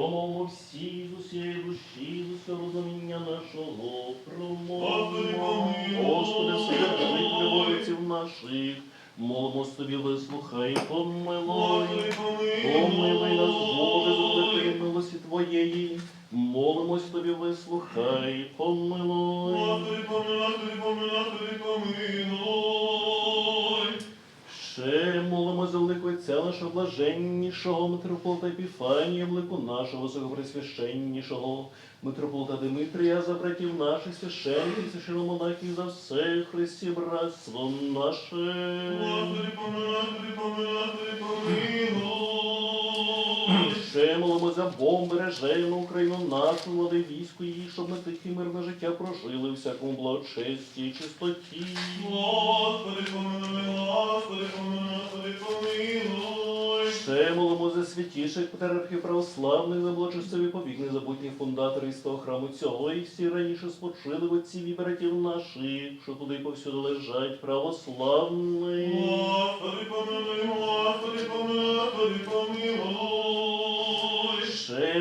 Промовимо всі з усієї душі, з усього розуміння нашого. Господи, Промовимо. Господи, сили любовців наших. Молимось тобі, вислухай, помилуй. Помилуй нас, Боже, за помилуй. милості Твоєї. Молимось тобі, вислухай, помилуй. Господи, помилуй, помилуй, помилуй. Ще молимо за великого Отця нашого блаженнішого митрополита Епіфанія, блику нашого високопресвященнішого митрополита Димитрія, за братів наших священників, священомонахів, за все Христі братство наше. Господи, помилуй, помилуй, помилуй. Ще молимо за Бог бережену Україну нашу, влади війську її, щоб ми тихе мирне життя прожили всякому благочесті і чистоті. Господи, помилуй, Господи, помилуй, Господи, помилуй. Ще молимо за святіших патріархів православних, за благочестиві повік незабутніх фундаторів з того храму цього, і всі раніше спочили в отців і братів наших, що туди повсюди лежать православні. Господи, помилуй, Господи, помилуй.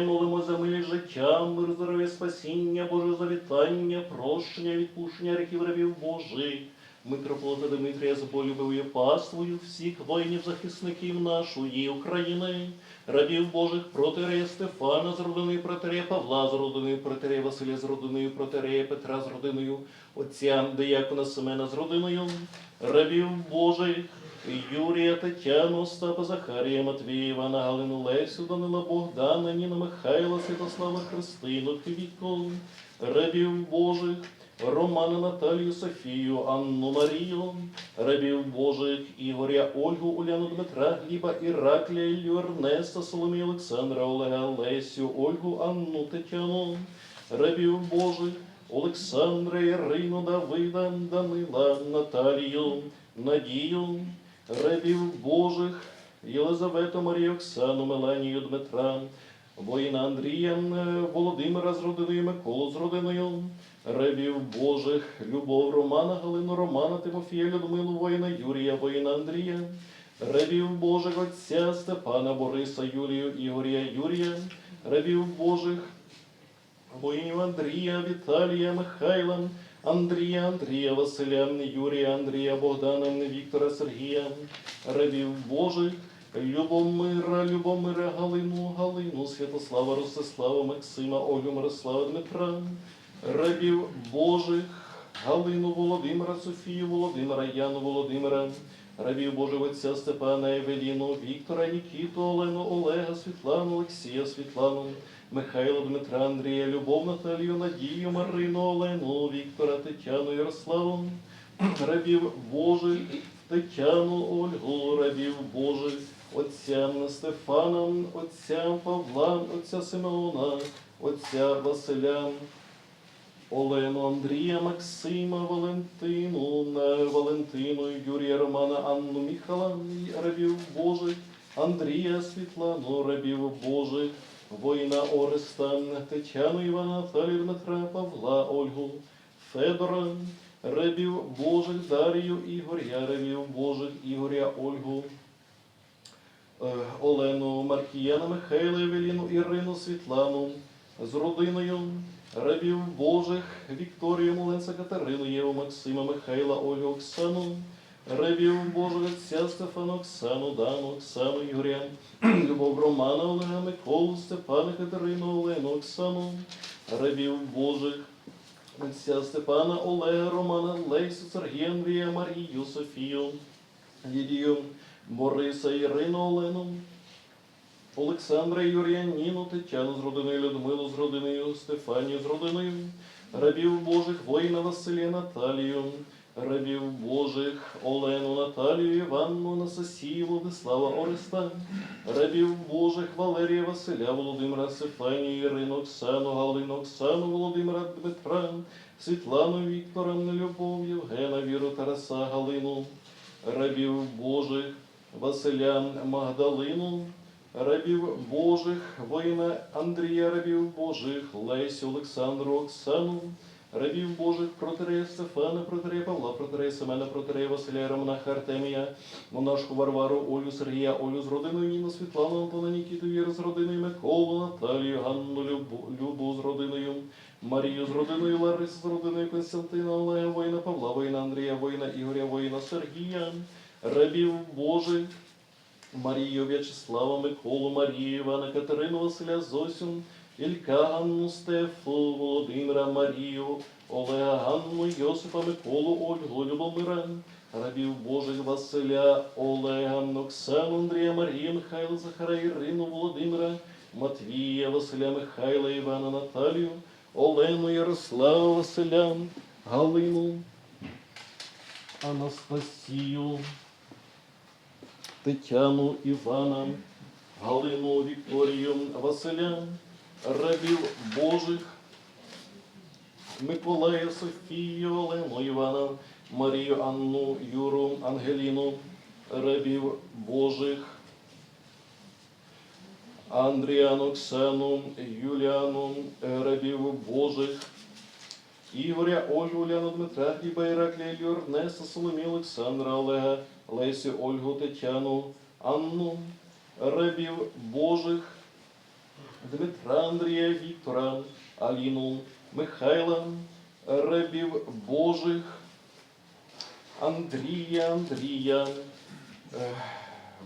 Молимо за милість життя, мир, здоров'я, спасіння, Боже завітання, прощення, відпущення реків рабів Божих. Митрополита Дмитрія з болю паствою всіх воїнів-захисників нашої України, рабів Божих протерея Стефана з родиною протерея Павла з родиною протерея Василя з родиною протерея Петра з родиною отця Деякона Семена з родиною, рабів Божих, Юрія, Тетяну, Остапа, Захарія, Матвія, Івана, Галину, Лесю, Данила, Богдана, Ніна, Михайла, Святослава, Христину, Квітку, рабів Божих, Романа, Наталію, Софію, Анну, Марію, рабів Божих, Ігоря, Ольгу, Уляну, Дмитра, Гліба, Іраклія, Іллю, Ернеста, Соломію, Олександра, Олега, Лесю, Ольгу, Анну, Тетяну, рабів Божих, Олександра, Ірину, Давида, Данила, Наталію, Надію, рабів Божих, Єлизавету, Марію, Оксану, Меланію, Дмитра, воїна Андрія, е, Володимира з родиною, Миколу з родиною, рабів Божих, Любов, Романа, Галину, Романа, Тимофія, Людмилу, воїна Юрія, воїна Андрія, рабів Божих, Отця Степана, Бориса, Юлію, Ігоря, Юрія, рабів Божих, воїнів Андрія, Віталія, Михайла, Андрія, Андрія, Василя, Юрія, Андрія, Богдана, Віктора, Сергія, рабів Божих, Любомира, Любомира, Галину, Галину, Святослава, Ростислава, Максима, Олю, Мирослава, Дмитра, рабів Божих, Галину, Володимира, Софію, Володимира, Яну, Володимира, рабів Божих Отця Степана, Евеліну, Віктора, Нікіту, Олену, Олега, Світлану, Олексія, Світлану, Михайла, Дмитра, Андрія, Любов, Наталію, Надію, Марину, Олену, Віктора, Тетяну, Ярославу, рабів Божих, Тетяну, Ольгу, рабів Божих, отця Стефана, отця Павла, отця Симеона, отця Василя, Олену, Андрія, Максима, Валентину, Валентину, Юрія, Романа, Анну, Міхала, рабів Божих, Андрія, Світлану, рабів Божих, воїна Ореста, Тетяну, Івана, Дмитра, Павла, Ольгу, Федора, рабів Божих, Дарію, Ігоря, рабів Божих, Ігоря, Ольгу, е, Олену, Маркіяна, Михайла, Евеліну, Ірину, Світлану, з родиною рабів Божих, Вікторію, Моленца, Катерину, Єву, Максима, Михайла, Ольгу, Оксану, рабів Божих, отця Стефана, Оксану, Дану, Оксану, Ігоря, Любов Романа, Олега, Миколу, Степана, Катерину, Олену, Оксану, рабів Божих, отця Степана, Олега, Романа, Лейсу, Сергія, Андрія, Марію, Софію, Лідію, Бориса, Ірину, Олену, Олександра, Юрія, Ніну, Тетяну з родиною, Людмилу з родиною, Стефанію з родиною, рабів Божих, воїна Василія, Наталію, рабів Божих, Олену, Наталію, Іванну, Анастасію, Владислава, Ореста, рабів Божих, Валерія, Василя, Володимира, Стефанію, Ірину, Оксану, Галину, Оксану, Володимира, Дмитра, Світлану, Віктора, Любов, Євгена, Віру, Тараса, Галину, рабів Божих, Василя, Магдалину, рабів Божих, воїна Андрія, рабів Божих, Лесю, Олександру, Оксану, рабів Божих, протерея Стефана, протерея Павла, протерея Семена, протерея Василя, Романаха, Артемія, монашку Варвару, Олю, Сергія, Олю з родиною Ніну, Світлану, Антона, Нікіту, Віру з родиною Миколу, Наталію, Ганну, Любу, Любу з родиною, Марію з родиною, Ларису з родиною Константина, Олега, воїна, Павла, воїна, Андрія, воїна, Ігоря, воїна, Сергія, рабів Божих, Марію В'ячеслава, Миколу, Марію, Івана, Катерину, Василя, Зосю, Ілька, Ганну, Стефу, Володимира, Марію, Олега, Ганну, Йосипа, Миколу, Ольгу, Любомира, рабів Божих Василя, Олега, Оксану, Андрія, Марію, Михайла, Захара, Ірину, Володимира, Матвія, Василя, Михайла, Івана, Наталію, Олену, Ярослава, Василя, Галину, Анастасію, Тетяну, Івана, Галину, Вікторію, Василя, рабів Божих, Миколая, Софію, Олену, Івана, Марію, Анну, Юру, Ангеліну, рабів Божих, Андріану, Оксану, Юліану, рабів Божих, Ігоря, Ольгу, Уляну, Дмитра, Гліба, Іраклія, Ілью, Ернеста, Соломію, Олександра, Олега, Лесю, Ольгу, Тетяну, Анну, рабів Божих, Дмитра, Андрія, Віктора, Аліну, Михайла, рабів Божих, Андрія, Андрія, ех,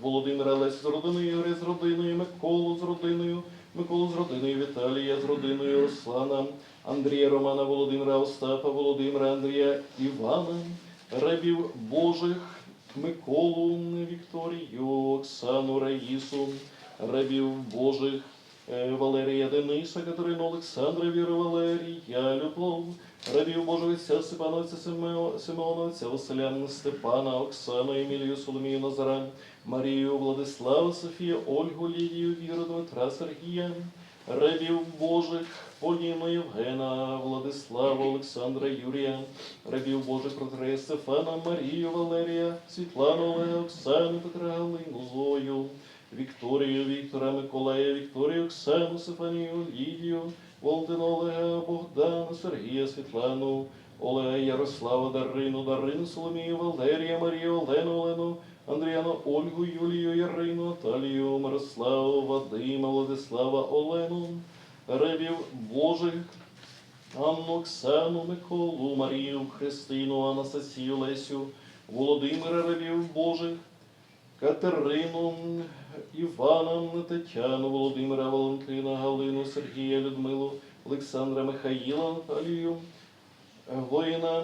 Володимира Лесь з родиною, Ігоря з родиною, Миколу з родиною, Миколу з родиною, Віталія з родиною, Руслана, Андрія, Романа, Володимира, Остапа, Володимира, Андрія, Івана, рабів Божих, Миколу, Вікторію, Оксану, Раїсу, рабів Божих, Валерія Дениса, Катерину, Олександра, Віру, Валерія, Любов, рабів Божих отця Степана, отця Симеона, отця Василя, Степана, Оксану, Емілію, Соломію, Назара, Марію, Владислава, Софію, Ольгу, Лідію, Віру, Дмитра, Сергія, рабів Божих, Поліну, Євгена, Владислава, Олександра, Юрія, рабів Божих, Протрея, Стефана, Марію, Валерія, Світлану, Олега, Оксану, Петра, Галину, Зою, Вікторію, Віктора, Миколая, Вікторію, Оксану, Стефанію, Лідію, Валентина, Олега, Богдана, Сергія, Світлану, Олега, Ярослава, Дарину, Дарину, Соломію, Валерія, Марію, Олену, Олену, Андріану, Ольгу, Юлію, Ярину, Наталію, Мирославу, Вадима, Владислава, Олену, рабів Божих, Анну, Оксану, Миколу, Марію, Христину, Анастасію, Лесю, Володимира, рабів Божих, Катерину, Івана, Тетяну, Володимира, Валентина, Галину, Сергія, Людмилу, Олександра, Михаїла, Наталію, воїна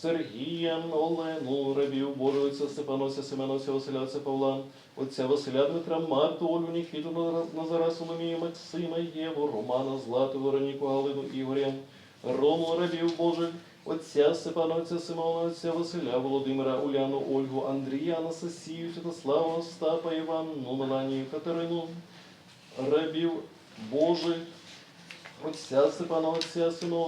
Сергія, Олену, рабів Божовиця, Степанося, Семенося, Василя, Павла, отця Василя, Дмитра, Марту, Ольгу, Нікіту, Назара, Соломію, Максима, Єву, Романа, Злату, Вероніку, Галину, Ігоря, Рому, рабів Божих, отця Симона, отця Василя, Володимира, Уляну, Ольгу, Андрія, Анастасію, Святослава, Остапа, Іванну, Меланію, Катерину, рабів Божих, Отця Симона,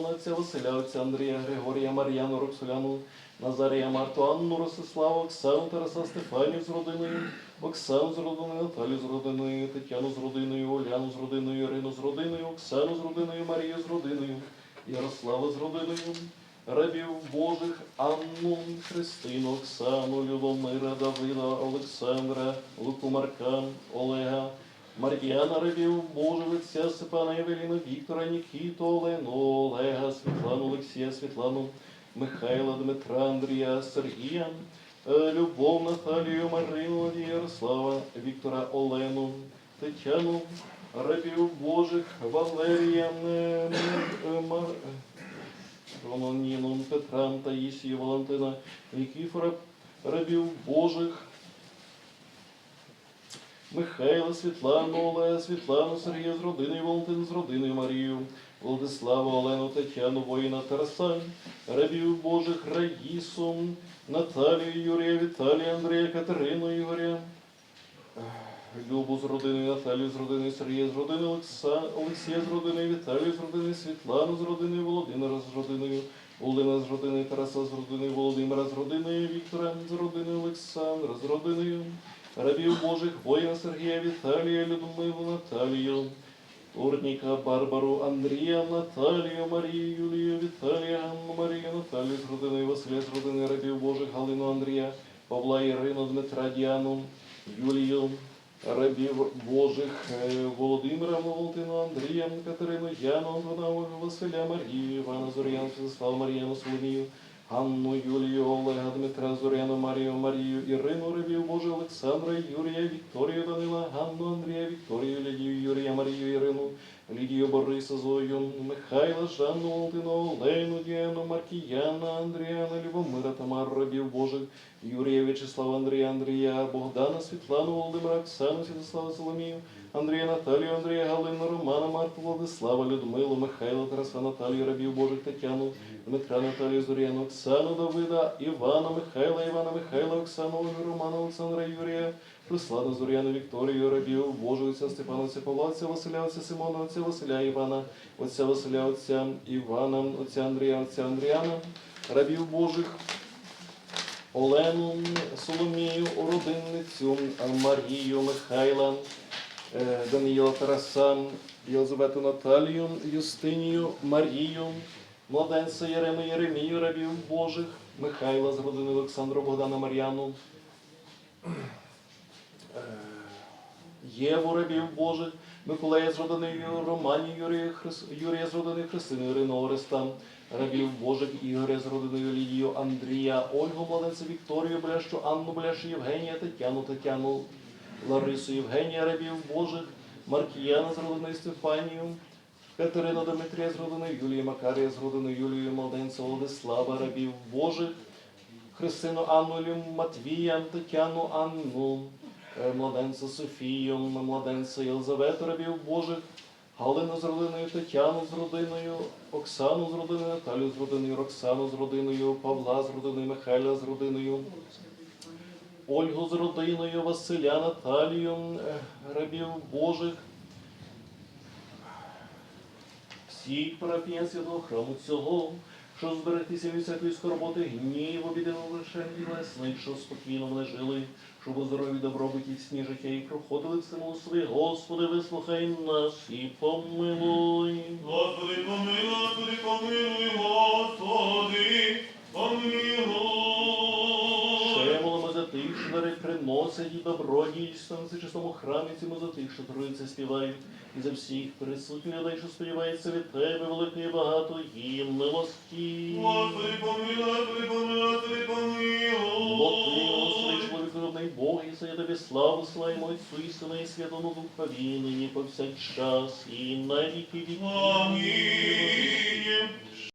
отця Василя, отця Андрія, Григорія, Мар'яну, Роксоляну, Назарія, Марту, Анну, Ростиславу, Оксану, Тараса, Стефанію з родиною, Оксану з родиною, Наталю з родиною, Тетяну з родиною, Оляну з родиною, Ірину з родиною, Оксану з родиною, Марію з родиною, Ярослава з родиною, рабів Божих, Анну, Христину, Оксану, Любомира, Давида, Олександра, Луку Марка, Олега, Мар'яна рабів Божих, отця Степана Євеліна, Віктора, Нікіту, Олену, Олега, Світлану, Олексія, Світлану, Михайла, Дмитра, Андрія, Сергія, е, Любов, Наталію, Марину, Ярослава, Віктора, Олену, Тетяну, рабів Божих, Валерія, Мар... Романіну, Петра, Таїсію, Валентина, Нікіфора, рабів Божих, Михайла, Світлану, Олега, Світлану, Сергія з родиною, Валентину з родиною, Марію, Владиславу, Олену, Тетяну, воїна Тараса, рабів Божих, Раїсу, Наталію, Юрія, Віталія, Андрія, Катерину, Ігоря, Любу з родиною, Наталію з родиною, Сергія з родиною, Олекса, Олексія з родиною, Віталію з родиною, Світлану з родиною, Володимира з родиною, Олена з родиною, Тараса з родиною, Володимира з родиною, Віктора з родиною, Олександра з родиною, рабів Божих, воїна Сергія, Віталія, Людмилу, Наталію, Урніка, Барбару, Андрія, Наталію, Марію, Юлію, Віталія, Ганну, Марію, Наталію з родини Василя, з родини рабів Божих, Галину, Андрія, Павла, Ірину, Дмитра, Діану, Юлію, рабів Божих, е, Володимира, Валентину, Андрія, Катерину, Яну, Антона, Василя, Марію, Івана, Зоряну, Святослава, Мар'яну, Соломію, Анну, Юлію, Олега, Дмитра, Зоряну, Марію, Марію, Ірину, рабів Божих, Олександра, Юрія, Вікторію, Данила, Ганну, Андрія, Вікторію, Лідію, Юрія, Марію, Ірину, Лідію, Бориса, Зою, Михайла, Жанну, Валентину, Олену, Діану, Маркіяна, Андріана, Любомира, Тамар, рабів Божих, Юрія, В'ячеслава, Андрія, Андрія, Богдана, Світлану, Володимира, Оксану, Святослава, Соломію, Андрія, Наталію, Андрія, Галину, Романа, Марту, Владислава, Людмилу, Михайла, Тараса, Наталію, рабів Божих, Тетяну, Дмитра, Наталію, Зоряну, Оксану, Давида, Івана, Михайла, Івана, Михайла, Оксану, Романа, Олександра, Юрія, Руслану, Зоряну, Вікторію, рабів Божих, отця Степана, отця Павла, отця Василя, отця Симона, отця Василя, Івана, отця Василя, отця Івана, отця Андрія, отця Андріана, рабів Божих, Олену, Соломію, родинницю, Марію, Михайла, е, Даниїла Тараса, Єлизавету Наталію, Юстинію, Марію, младенця Єреми, Єремію, рабів Божих, Михайла з родини Олександра, Богдана, Мар'яну, Єву рабів Божих, Миколая з родини Романі, Юрія, Хрис... Юрія з родини Христини, Ірину Ореста, рабів Божих, Ігоря з родиною Лідію, Андрія, Ольгу, младенця Вікторію, Блящу, Анну, Блящу, Євгенія, Тетяну, Тетяну, Ларису, Євгенія, рабів Божих, Маркіяна з родиною Стефанію, Катерину Дмитрія з родиною Юлії, Макарія з родиною Юлією, младенця Владислава, рабів Божих, Христину Анну, Лю, Матвія, Тетяну Анну, е, младенця Софію, младенця Єлизавету, рабів Божих, Галину з родиною, Тетяну з родиною, Оксану з родиною, Наталю з родиною, Роксану з родиною, Павла з родиною, Михайла з родиною, Ольгу з родиною, Василя, Наталію, е, рабів Божих, всіх парафіян святого храму цього, що зберегтися від всякої скорботи, гніву, біди лише тілесних, що спокійно вони жили, щоб у здоров'ї добробуті сні життя і проходили в силу своє. Господи, вислухай нас і помилуй. Господи, помилуй, Господи, помилуй, Господи, помилуй. Дари приносять і добро дійсно на чистому храмі цьому за тих, що троїться співають, і за всіх присутніх людей, що сподівається від тебе, великий і багато їм милості. Господи, помилуй, Господи, помилуй, Господи, Бо ти, помилуй. Бог, і за тобі славу славимо Отцю і Сина і Святому Духові, нині повсякчас і на віки віків. Амінь.